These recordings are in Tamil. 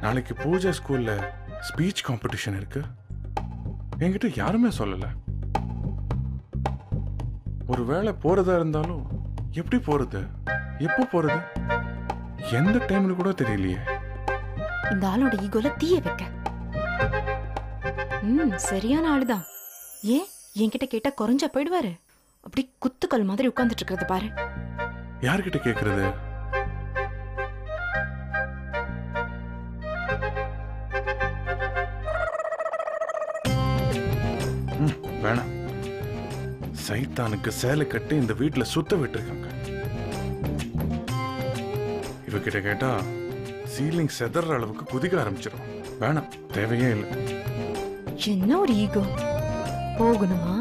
நாளைக்கு பூஜா ஸ்கூல்ல ஸ்பீச் காம்படிஷன் இருக்கு. என்கிட்ட யாருமே சொல்லல. ஒருவேளை போறதா இருந்தாலும் எப்படி போறது? எப்போ போறது? எந்த டைம்னு கூட தெரியலையே. இந்த ஆளோட ஈகோல தீய வைக்க. ம் சரியான ஆளுதான். ஏன்? என்கிட்ட கேட்டா குறைஞ்சா போயிடுவாரு. அப்படி குத்துக்கல் மாதிரி உட்கார்ந்துட்டு இருக்கிறத பாரு. யார்கிட்ட கேக்குறது? வேணாம். சைத்தானுக்கு சேலை கட்டி இந்த வீட்டுல சுத்த விட்டுருக்காங்க. இவகிட்ட கேட்டா சீலிங் செதற அளவுக்கு குதிக்க ஆரம்பிச்சிடும் வேணாம் தேவையே இல்லை. என்ன ஒரு ஈகோ? போகணுமா?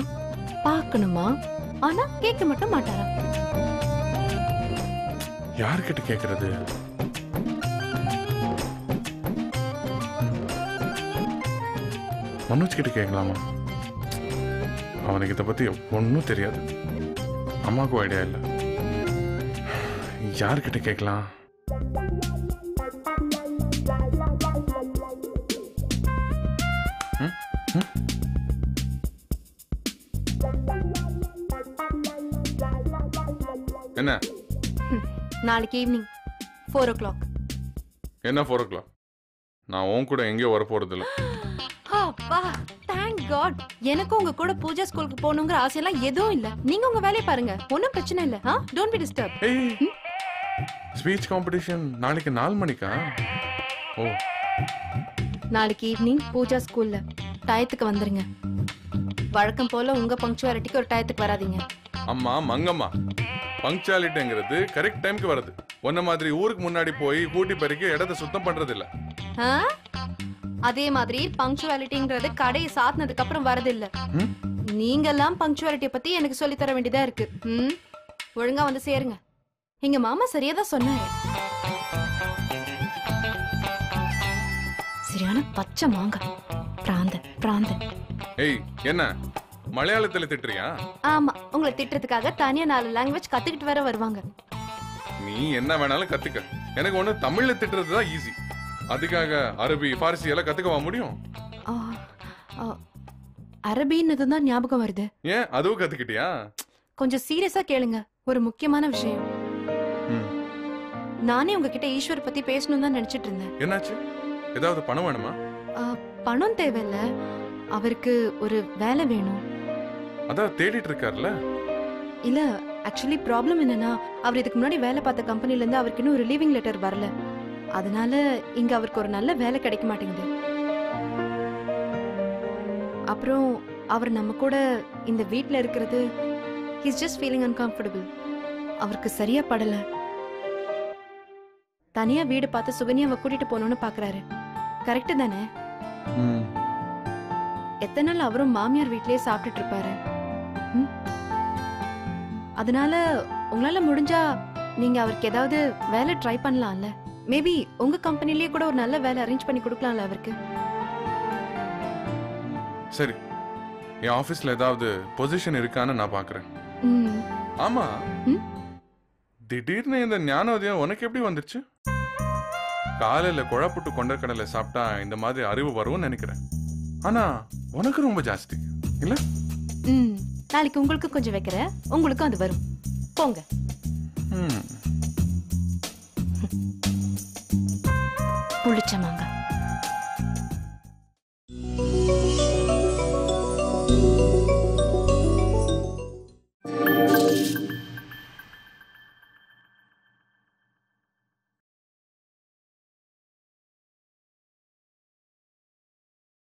பார்க்கணுமா? ஆனா கேட்க மட்டும் மாட்டாரா? யார்கிட்ட கேட்கறது மனோஜ் கிட்ட கேட்கலாமா அவனுக்கு இதை பத்தி ஒன்றும் தெரியாது. அம்மாவுக்கும் ஐடியா இல்லை. யார்கிட்ட கேட்கலாம் என்ன? நாளைக்கு ஈவினிங் ஃபோர் ஓ கிளாக் என்ன ஃபோர் ஓ கிளாக் நான் உன் கூட எங்கேயோ வர போறது இல்லை அப்பா தேங்க் காட் எனக்கும் உங்க கூட பூஜா ஸ்கூலுக்கு போகணுங்கிற ஆசையெல்லாம் எதுவும் இல்ல. நீங்க உங்க வேலையை பாருங்க. ஒன்றும் பிரச்சனை இல்ல. ஆ don't be disturb speech competition நாளைக்கு நாலு மணிக்கா? ஓ. நாளைக்கு ஈவினிங் பூஜா ஸ்கூல்ல டயத்துக்கு வந்துருங்க. வழக்கம் போல உங்க பங்க்சுவாலிட்டிக்கு ஒரு டயத்துக்கு வராதீங்க. அம்மா மங்கம்மா. பங்க்சுவாலிட்டிங்கிறது கரெக்ட் டைம்க்கு வருது உன்ன மாதிரி ஊருக்கு முன்னாடி போய் கூட்டி பெருக்கி இடத்த சுத்தம் பண்றது இல்ல ஆ? அதே மாதிரி பங்க்சுவாலிட்டிங்கிறது கடையை சாத்தினதுக்கு அப்புறம் வரது இல்ல? நீங்கெல்லாம் பங்க்சுவாலிட்டிய பத்தி எனக்கு சொல்லி தர வேண்டியதா இருக்கு. ம்? ஒழுங்கா வந்து சேருங்க. எங்க மாமா சரியா தான் சொன்னாரு. சரியான பச்சை மாங்காய். பிராந்த பிராந்த ஏய் என்ன? மலையாளத்துல திட்டுறியா? ஆமா உங்களை திட்டுறதுக்காக தனியா நாலு லாங்குவேஜ் கத்துக்கிட்டு வர வருவாங்க. நீ என்ன வேணாலும் கத்துக்க. எனக்கு ஒண்ணு தமிழ்ல திட்டுறது தான் ஈஸி அதுக்காக அரபி ஃபார்சி எல்லாம் கத்துக்கவா முடியும்? அரபின்னு தான் ஞாபகம் வருது. ஏன்? அதுவும் கத்துக்கிட்டியா? கொஞ்சம் சீரியஸா கேளுங்க. ஒரு முக்கியமான விஷயம். நானே உங்ககிட்ட ஈஸ்வர் பத்தி பேசணும் தான் நினைச்சிட்டு இருந்தேன். என்னாச்சு? ஏதாவது பணம் வேணுமா? பணம் தேவையில்ல. அவருக்கு ஒரு வேலை வேணும். அதான் தேடிட்டு இருக்கார்ல இல்ல ஆக்சுவலி ப்ராப்ளம் என்னன்னா அவர் இதுக்கு முன்னாடி வேலை பார்த்த கம்பெனில இருந்து அவருக்கு இன்னும் ரிலீவிங் லெட்டர் வரல. அதனால இங்க அவருக்கு ஒரு நல்ல வேலை கிடைக்க மாட்டேங்குது. அப்புறம் அவர் நம்ம கூட இந்த வீட்ல இருக்கிறது ஹிஸ் ஜஸ்ட் ஃபீலிங் uncomfortable. அவருக்கு சரியா படல. தனியா வீடு பார்த்து சுகன்யாவை கூட்டிட்டு போகணும்னு பாக்குறாரு. கரெக்ட் தானே? ம். எத்தனை நாள் அவரும் மாமியார் வீட்லயே சாப்பிட்டுட்டு இருப்பாரு? அதனால உங்களால முடிஞ்சா நீங்க அவருக்கு ஏதாவது வேலை ட்ரை பண்ணலாம்ல. மேபி உங்க கம்பெனிலேயே கூட ஒரு நல்ல வேலை அரேஞ்ச் பண்ணி கொடுக்கலாம்ல அவருக்கு. சரி. என் ஆபீஸ்ல ஏதாவது பொசிஷன் இருக்கான்னு நான் பாக்குறேன். ஆமா? திடீர்னு இந்த ஞானோதயம் உனக்கு எப்படி வந்துருச்சு? காலையில குழப்புட்டு கொண்டக்கடலை சாப்பிட்டா இந்த மாதிரி அறிவு வரும்னு நினைக்கிறேன். ஆனா உனக்கு ரொம்ப ஜாஸ்தி இல்ல. நாளைக்கு உங்களுக்கு கொஞ்சம் வைக்கிறேன் உங்களுக்கும் அது வரும். போங்க. புளிச்ச மாங்காய்.